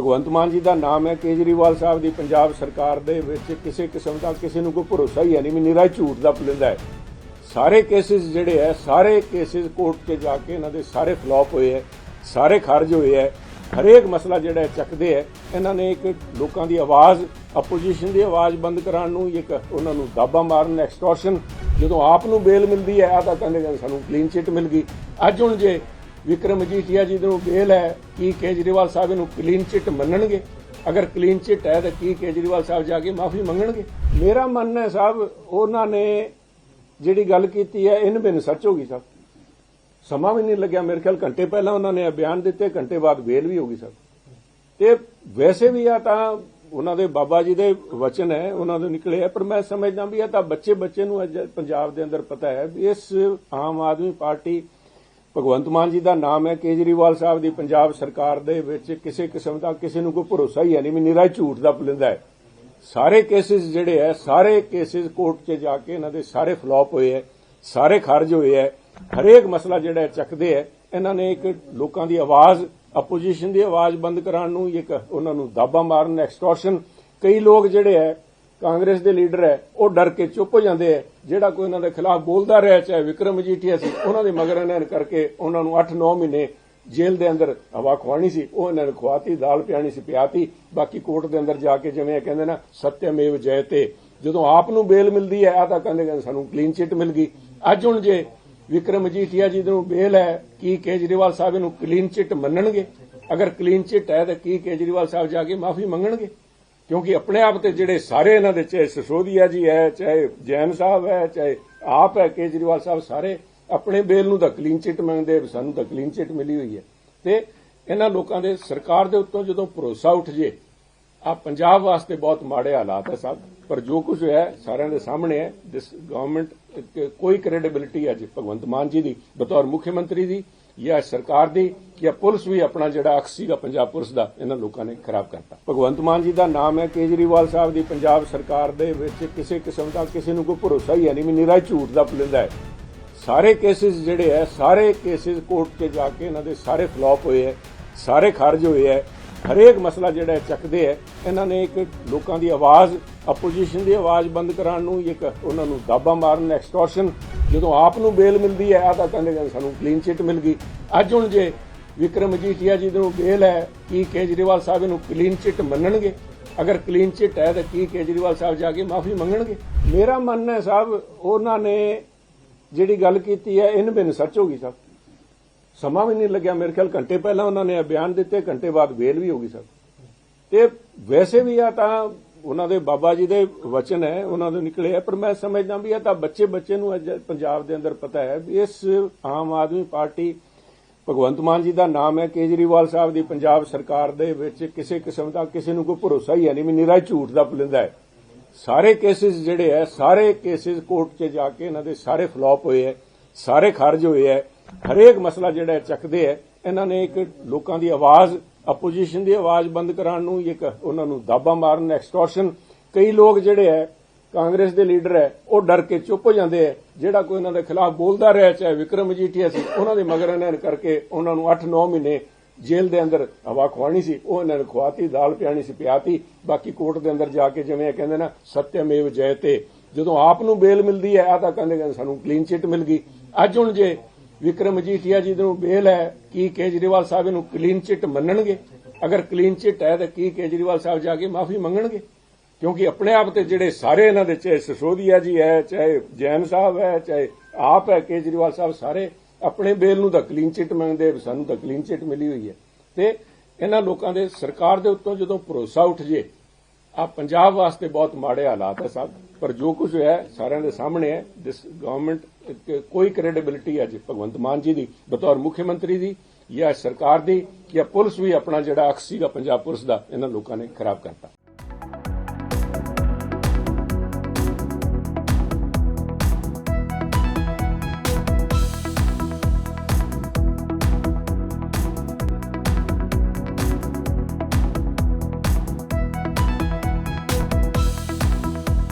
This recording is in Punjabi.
ਭਗਵੰਤ ਮਾਨ ਜੀ ਦਾ ਨਾਮ ਹੈ ਕੇਜਰੀਵਾਲ ਸਾਹਿਬ ਦੀ ਪੰਜਾਬ ਸਰਕਾਰ ਦੇ ਵਿੱਚ ਕਿਸੇ ਕਿਸਮ ਦਾ ਕਿਸੇ ਨੂੰ ਕੋਈ ਭਰੋਸਾ ਹੀ ਹੈ ਨਹੀਂ ਵੀ ਨਿਰਾ ਝੂਠ ਦਾ ਪੁਲਿੰਦਾ ਹੈ। ਸਾਰੇ ਕੇਸਿਸ ਜਿਹੜੇ ਹੈ, ਸਾਰੇ ਕੇਸਿਸ ਕੋਰਟ 'ਤੇ ਜਾ ਕੇ ਇਹਨਾਂ ਦੇ ਸਾਰੇ ਫਲॉप ਹੋਏ ਹੈ, ਸਾਰੇ ਖਾਰਜ ਹੋਏ ਹੈ। ਹਰੇਕ ਮਸਲਾ ਜਿਹੜਾ ਚੱਕਦੇ ਹੈ। ਇਹਨਾਂ ਨੇ ਇੱਕ ਲੋਕਾਂ ਦੀ ਆਵਾਜ਼ ਆਪੋਜੀਸ਼ਨ ਦੀ ਆਵਾਜ਼ ਬੰਦ ਕਰਾਉਣ ਨੂੰ, ਇੱਕ ਉਹਨਾਂ ਨੂੰ ਦਾਬਾ ਮਾਰਨ ਐਕਸਟੋਰਸ਼ਨ ਜਦੋਂ ਆਪ ਨੂੰ ਬੇਲ ਮਿਲਦੀ ਹੈ ਆ ਤਾਂ ਕਹਿੰਦੇ ਨੇ ਸਾਨੂੰ ਕਲੀਨ ਚਿੱਟ ਮਿਲ ਗਈ। ਅੱਜ ਹੁਣ ਜੇ ਵਿਕਰਮ ਮਜੀਠੀਆ ਜੀ ਨੂੰ ਬੇਲ ਹੈ, ਕੀ ਕੇਜਰੀਵਾਲ ਸਾਹਿਬ ਨੂੰ ਕਲੀਨ ਚਿੱਟ ਮੰਨਣਗੇ? ਅਗਰ ਕਲੀਨ ਚਿੱਟ ਹੈ ਤਾਂ ਕੀ ਕੇਜਰੀਵਾਲ ਸਾਹਿਬ ਜਾ ਕੇ ਮਾਫੀ ਮੰਗਣਗੇ? ਮੇਰਾ ਮੰਨਣਾ ਹੈ ਸਾਹਿਬ, ਉਹਨਾਂ ਨੇ ਜਿਹੜੀ ਗੱਲ ਕੀਤੀ ਹੈ ਇਨ ਬਿਨ ਸੱਚ ਹੋ ਗਈ ਸਾਹਿਬ। ਸਮਾਂ ਵੀ ਨਹੀਂ ਲੱਗਿਆ, ਮੇਰੇ ਖਿਆਲ ਘੰਟੇ ਪਹਿਲਾਂ ਉਹਨਾਂ ਨੇ ਬਿਆਨ ਦਿੱਤੇ, ਘੰਟੇ ਬਾਅਦ ਬੇਲ ਵੀ ਹੋ ਗਈ ਸਾਹਿਬ। ਤੇ ਵੈਸੇ ਵੀ ਆ ਤਾਂ ਉਹਨਾਂ ਦੇ ਬਾਬਾ ਜੀ ਦੇ ਵਚਨ ਹੈ, ਉਹਨਾਂ ਦੇ ਨਿਕਲੇ ਪਰ ਮੈਂ ਸਮਝਦਾ ਵੀ ਇਹ ਤਾਂ ਬੱਚੇ ਬੱਚੇ ਨੂੰ ਅੱਜ ਪੰਜਾਬ ਦੇ ਅੰਦਰ ਪਤਾ ਹੈ ਵੀ ਇਸ ਆਮ ਆਦਮੀ ਪਾਰਟੀ ਭਗਵੰਤ ਮਾਨ ਜੀ ਦਾ ਨਾਮ ਹੈ ਕੇਜਰੀਵਾਲ ਸਾਹਿਬ ਦੀ ਪੰਜਾਬ ਸਰਕਾਰ ਦੇ ਵਿੱਚ ਕਿਸੇ ਕਿਸਮ ਦਾ ਕਿਸੇ ਨੂੰ ਕੋਈ ਭਰੋਸਾ ਹੀ ਨਹੀਂ, ਵੀ ਨਿਰਾ ਝੂਠ ਦਾ ਪੁਲਿੰਦਾ ਹੈ। ਸਾਰੇ ਕੇਸਿਸ ਜਿਹੜੇ ਹੈ, ਸਾਰੇ ਕੇਸਿਸ ਕੋਰਟ 'ਚ ਜਾ ਕੇ ਇਹਨਾਂ ਦੇ ਸਾਰੇ ਫਲॉप ਹੋਏ ਹੈ, ਸਾਰੇ ਖਾਰਜ ਹੋਏ ਹੈ, ਹਰੇਕ ਮਸਲਾ ਜਿਹੜਾ ਚੱਕਦੇ ਹੈ। ਇਹਨਾਂ ਨੇ ਇੱਕ ਲੋਕਾਂ ਦੀ ਆਵਾਜ਼ ਆਪੋਜੀਸ਼ਨ ਦੀ ਆਵਾਜ਼ ਬੰਦ ਕਰਾਉਣ ਨੂੰ, ਇੱਕ ਉਹਨਾਂ ਨੂੰ ਦਾਬਾ ਮਾਰਨ ਐਕਸਟੋਰਸ਼ਨ ਕਈ ਲੋਕ ਜਿਹੜੇ ਹੈ ਕਾਂਗਰਸ ਦੇ ਲੀਡਰ ਹੈ, ਉਹ ਡਰ ਕੇ ਚੁੱਪ ਹੋ ਜਾਂਦੇ ਹੈ। ਜਿਹੜਾ ਕੋਈ ਉਹਨਾਂ ਦੇ ਖਿਲਾਫ ਬੋਲਦਾ ਰਿਹਾ, ਚਾਹੇ ਵਿਕਰਮ ਮਜੀਠੀਆ ਸੀ, ਉਹਨਾਂ ਦੇ ਮਗਰ ਇਹਨਾਂ ਕਰਕੇ ਉਹਨਾਂ ਨੂੰ 8-9 ਮਹੀਨੇ ਜੇਲ੍ਹ ਦੇ ਅੰਦਰ ਹਵਾ ਖਵਾਣੀ ਸੀ, ਉਹ ਇਹਨਾਂ ਨੇ ਖਵਾਤੀ, ਦਾਲ ਪਿਆਣੀ ਸੀ, ਪਿਆਤੀ। ਬਾਕੀ ਕੋਰਟ ਦੇ ਅੰਦਰ ਜਾ ਕੇ ਜਿਵੇਂ ਕਹਿੰਦੇ ਨਾ, ਸਤਿਅਮੇਵ ਜਯਤੇ ਜਦੋਂ ਆਪ ਨੂੰ ਬੇਲ ਮਿਲਦੀ ਹੈ ਆ ਤਾਂ ਕਹਿੰਦੇ ਨੇ ਸਾਨੂੰ ਕਲੀਨ ਚਿੱਟ ਮਿਲ ਗਈ। ਅੱਜ ਹੁਣ ਜੇ ਵਿਕਰਮ ਮਜੀਠੀਆ ਜੀ ਨੂੰ ਬੇਲ ਹੈ, ਕੀ ਕੇਜਰੀਵਾਲ ਸਾਹਿਬ ਨੂੰ ਕਲੀਨ ਚਿੱਟ ਮੰਨਣਗੇ? ਅਗਰ ਕਲੀਨ ਚਿੱਟ ਹੈ, ਤਾਂ ਕੀ ਕੇਜਰੀਵਾਲ ਸਾਹਿਬ ਜਾ ਕੇ ਮਾਫੀ ਮੰਗਣਗੇ? ਕਿਉਂਕਿ ਆਪਣੇ ਆਪ ਤੇ ਜਿਹੜੇ ਸਾਰੇ ਇਹਨਾਂ ਦੇ, ਚਾਹੇ ਸਸੋਦੀਆ ਜੀ ਹੈ, ਚਾਹੇ ਜੈਨ ਸਾਹਿਬ ਹੈ, ਚਾਹੇ ਆਪ ਹੈ, ਕੇਜਰੀਵਾਲ ਸਾਹਿਬ ਸਾਰੇ ਆਪਣੇ ਬੇਲ ਨੂੰ ਤਾਂ ਕਲੀਨ ਚਿੱਟ ਮੰਗਦੇ, ਸਾਨੂੰ ਤਾਂ ਕਲੀਨ ਚਿੱਟ ਮਿਲੀ ਹੋਈ ਹੈ। ਤੇ ਇਹਨਾਂ ਲੋਕਾਂ ਦੇ ਸਰਕਾਰ ਦੇ ਉੱਤੋਂ ਜਦੋਂ ਭਰੋਸਾ ਉੱਠ ਜੇ ਆ ਪੰਜਾਬ ਵਾਸਤੇ ਬਹੁਤ ਮਾੜੇ ਹਾਲਾਤ ਹੈ ਸਭ, ਪਰ ਜੋ ਕੁਝ ਹੈ, ਸਾਰਿਆਂ ਦੇ ਸਾਹਮਣੇ ਹੈ ਦਿਸ ਗਵਰਨਮੈਂਟ ਕੋਈ ਕ੍ਰੈਡੀਬਿਲਿਟੀ ਅੱਜ ਭਗਵੰਤ ਮਾਨ ਜੀ ਦੀ, ਬਤੌਰ ਮੁੱਖ ਮੰਤਰੀ ਦੀ ਜਾਂ ਸਰਕਾਰ ਦੀ, ਜਾਂ ਪੁਲਿਸ ਵੀ ਆਪਣਾ ਜਿਹੜਾ ਅਕਸ ਸੀਗਾ ਪੰਜਾਬ ਪੁਲਿਸ ਦਾ, ਇਹਨਾਂ ਲੋਕਾਂ ਨੇ ਖਰਾਬ ਕਰਤਾ। ਭਗਵੰਤ ਮਾਨ ਜੀ ਦਾ ਨਾਮ ਹੈ ਕੇਜਰੀਵਾਲ ਸਾਹਿਬ ਦੀ ਪੰਜਾਬ ਸਰਕਾਰ ਦੇ ਵਿੱਚ ਕਿਸੇ ਕਿਸਮ ਦਾ ਕਿਸੇ ਨੂੰ ਕੋਈ ਭਰੋਸਾ ਹੀ ਹੈ ਨਹੀਂ ਵੀ ਨਿਰਾ ਝੂਠ ਦਾ ਪੁਲਿੰਦਾ ਹੈ। ਸਾਰੇ ਕੇਸਿਸ ਜਿਹੜੇ ਹੈ, ਸਾਰੇ ਕੇਸਿਸ ਕੋਰਟ 'ਤੇ ਜਾ ਕੇ ਇਹਨਾਂ ਦੇ ਸਾਰੇ ਫਲॉप ਹੋਏ ਹੈ, ਸਾਰੇ ਖਾਰਜ ਹੋਏ ਹੈ। ਹਰੇਕ ਮਸਲਾ ਜਿਹੜਾ ਚੱਕਦੇ ਹੈ। ਇਹਨਾਂ ਨੇ ਇੱਕ ਲੋਕਾਂ ਦੀ ਆਵਾਜ਼ ਆਪੋਜੀਸ਼ਨ ਦੀ ਆਵਾਜ਼ ਬੰਦ ਕਰਾਉਣ ਨੂੰ, ਇੱਕ ਉਹਨਾਂ ਨੂੰ ਦਾਬਾ ਮਾਰਨ ਐਕਸਟੋਰਸ਼ਨ ਜਦੋਂ ਆਪ ਨੂੰ ਬੇਲ ਮਿਲਦੀ ਹੈ ਆ ਤਾਂ ਕਹਿੰਦੇ ਨੇ ਸਾਨੂੰ ਕਲੀਨ ਚਿੱਟ ਮਿਲ ਗਈ। ਅੱਜ ਹੁਣ ਜੇ ਵਿਕਰਮ ਮਜੀਠੀਆ ਜੀ ਨੂੰ ਬੇਲ ਹੈ, ਕੀ ਕੇਜਰੀਵਾਲ ਸਾਹਿਬ ਨੂੰ ਕਲੀਨ ਚਿੱਟ ਮੰਨਣਗੇ? ਅਗਰ ਕਲੀਨ ਚਿੱਟ ਹੈ ਤਾਂ ਕੀ ਕੇਜਰੀਵਾਲ ਸਾਹਿਬ ਜਾ ਕੇ ਮਾਫੀ ਮੰਗਣਗੇ? ਮੇਰਾ ਮੰਨਣਾ ਹੈ ਸਾਹਿਬ, ਉਹਨਾਂ ਨੇ ਜਿਹੜੀ ਗੱਲ ਕੀਤੀ ਹੈ ਇਨ ਬਿਨ ਸੱਚ ਹੋ ਗਈ ਸਾਹਿਬ। ਸਮਾਂ ਵੀ ਨਹੀਂ ਲੱਗਿਆ, ਮੇਰੇ ਖਿਆਲ ਘੰਟੇ ਪਹਿਲਾਂ ਉਹਨਾਂ ਨੇ ਬਿਆਨ ਦਿੱਤੇ, ਘੰਟੇ ਬਾਅਦ ਬੇਲ ਵੀ ਹੋ ਗਈ ਸਾਹਿਬ। ਤੇ ਵੈਸੇ ਵੀ ਆ ਤਾਂ ਉਹਨਾਂ ਦੇ ਬਾਬਾ ਜੀ ਦੇ ਵਚਨ ਹੈ, ਉਹਨਾਂ ਦੇ ਨਿਕਲੇ ਹੈ, ਪਰ ਮੈਂ ਸਮਝਦਾ ਵੀ ਇਹ ਤਾਂ ਬੱਚੇ ਬੱਚੇ ਨੂੰ ਅੱਜ ਪੰਜਾਬ ਦੇ ਅੰਦਰ ਪਤਾ ਹੈ ਵੀ ਇਸ ਆਮ ਆਦਮੀ ਪਾਰਟੀ ਭਗਵੰਤ ਮਾਨ ਜੀ ਦਾ ਨਾਮ ਹੈ, ਕੇਜਰੀਵਾਲ ਸਾਹਿਬ ਦੀ ਪੰਜਾਬ ਸਰਕਾਰ ਦੇ ਵਿੱਚ ਕਿਸੇ ਕਿਸਮ ਦਾ ਕਿਸੇ ਨੂੰ ਕੋਈ ਭਰੋਸਾ ਹੀ ਹੈ ਨਹੀਂ ਵੀ ਨਿਰਾ ਝੂਠ ਦਾ ਪੁਲਿੰਦਾ ਹੈ। ਸਾਰੇ ਕੇਸਿਸ ਜਿਹੜੇ ਹੈ, ਸਾਰੇ ਕੇਸਿਸ ਕੋਰਟ 'ਚ ਜਾ ਕੇ ਇਹਨਾਂ ਦੇ ਸਾਰੇ ਫਲॉप ਹੋਏ ਹੈ, ਸਾਰੇ ਖਾਰਜ ਹੋਏ ਹੈ, ਹਰੇਕ ਮਸਲਾ ਜਿਹੜਾ ਚੱਕਦੇ ਹੈ, ਇਹਨਾਂ ਨੇ ਇੱਕ ਲੋਕਾਂ ਦੀ ਆਵਾਜ਼ ਆਪੋਜੀਸ਼ਨ ਦੀ ਆਵਾਜ਼ ਬੰਦ ਕਰਾਉਣ ਨੂੰ ਇੱਕ ਉਹਨਾਂ ਨੂੰ ਦਾਬਾ ਮਾਰਨ ਐਕਸਟੋਰਸ਼ਨ ਕਈ ਲੋਕ ਜਿਹੜੇ ਹੈ, ਕਾਂਗਰਸ ਦੇ ਲੀਡਰ ਐ ਉਹ ਡਰ ਕੇ ਚੁੱਪ ਹੋ ਜਾਂਦੇ ਹੈ। ਜਿਹੜਾ ਕੋਈ ਉਹਨਾਂ ਦੇ ਖਿਲਾਫ ਬੋਲਦਾ ਰਿਹਾ, ਚਾਹੇ ਵਿਕਰਮ ਮਜੀਠੀਆ ਸੀ, ਉਹਨਾਂ ਦੇ ਮਗਰ ਇਹਨਾਂ ਕਰਕੇ ਉਹਨਾਂ ਨੂੰ 8-9 ਮਹੀਨੇ ਜੇਲ੍ਹ ਦੇ ਅੰਦਰ ਹਵਾ ਖਵਾਣੀ ਸੀ। ਉਹ ਇਹਨਾਂ ਨੇ ਖਵਾਤੀ, ਦਾਲ ਪਿਆਣੀ ਸੀ, ਪਿਆਤੀ। ਬਾਕੀ ਕੋਰਟ ਦੇ ਅੰਦਰ ਜਾ ਕੇ ਜਿਵੇਂ ਇਹ ਕਹਿੰਦੇ ਨਾ, ਸਤਿਅਮੇਵ ਜਯਤੇ ਜਦੋਂ ਆਪ ਨੂੰ ਬੇਲ ਮਿਲਦੀ ਹੈ ਆ ਤਾਂ ਕਹਿੰਦੇ ਨੇ ਸਾਨੂੰ ਕਲੀਨ ਚਿੱਟ ਮਿਲ ਗਈ। ਅੱਜ ਹੁਣ ਜੇ ਵਿਕਰਮ ਮਜੀਠੀਆ ਜੀ ਨੂੰ ਬੇਲ ਹੈ ਕੀ ਕੇਜਰੀਵਾਲ ਸਾਹਿਬ ਨੂੰ ਕਲੀਨ ਚਿੱਟ ਮੰਨਣਗੇ? ਅਗਰ ਕਲੀਨ ਚਿੱਟ ਹੈ ਤਾਂ ਕੀ ਕੇਜਰੀਵਾਲ ਸਾਹਿਬ ਜਾ ਕੇ ਮਾਫੀ ਮੰਗਣਗੇ? ਕਿਉਂਕਿ ਆਪਣੇ ਆਪ ਤੇ ਜਿਹੜੇ ਸਾਰੇ ਇਹਨਾਂ ਦੇ ਚਾਹੇ ਸਸੋਦੀਆ ਜੀ ਹੈ, ਚਾਹੇ ਜੈਨ ਸਾਹਿਬ ਹੈ, ਚਾਹੇ ਆਪ ਹੈ ਕੇਜਰੀਵਾਲ ਸਾਹਿਬ ਸਾਰੇ ਆਪਣੇ ਬੇਲ ਨੂੰ ਤਾਂ ਕਲੀਨ ਚਿੱਟ ਮੰਗਦੇ ਸਾਨੂੰ ਤਾਂ ਕਲੀਨ ਚਿੱਟ ਮਿਲੀ ਹੋਈ ਹੈ। ਤੇ ਇਹਨਾਂ ਲੋਕਾਂ ਦੇ ਸਰਕਾਰ ਦੇ ਉੱਤੋਂ ਜਦੋਂ ਭਰੋਸਾ ਉੱਠ ਜੇ ਆ ਪੰਜਾਬ ਵਾਸਤੇ ਬਹੁਤ ਮਾੜੇ ਹਾਲਾਤ ਹੈ ਸਭ। ਪਰ ਜੋ ਕੁਝ ਹੈ, ਸਾਰਿਆਂ ਦੇ ਸਾਹਮਣੇ ਹੈ ਦਿਸ ਗਵਰਨਮੈਂਟ ਕੋਈ ਕ੍ਰੈਡੀਬਿਲਿਟੀ ਅੱਜ ਭਗਵੰਤ ਮਾਨ ਜੀ ਦੀ, ਬਤੌਰ ਮੁੱਖ ਮੰਤਰੀ ਦੀ, ਜਾਂ ਸਰਕਾਰ ਦੀ, ਜਾਂ ਪੁਲਿਸ ਵੀ ਆਪਣਾ ਜਿਹੜਾ ਅਕਸ ਸੀਗਾ, ਪੰਜਾਬ ਪੁਲਿਸ ਦਾ, ਇਹਨਾਂ ਲੋਕਾਂ ਨੇ ਖਰਾਬ ਕਰਤਾ।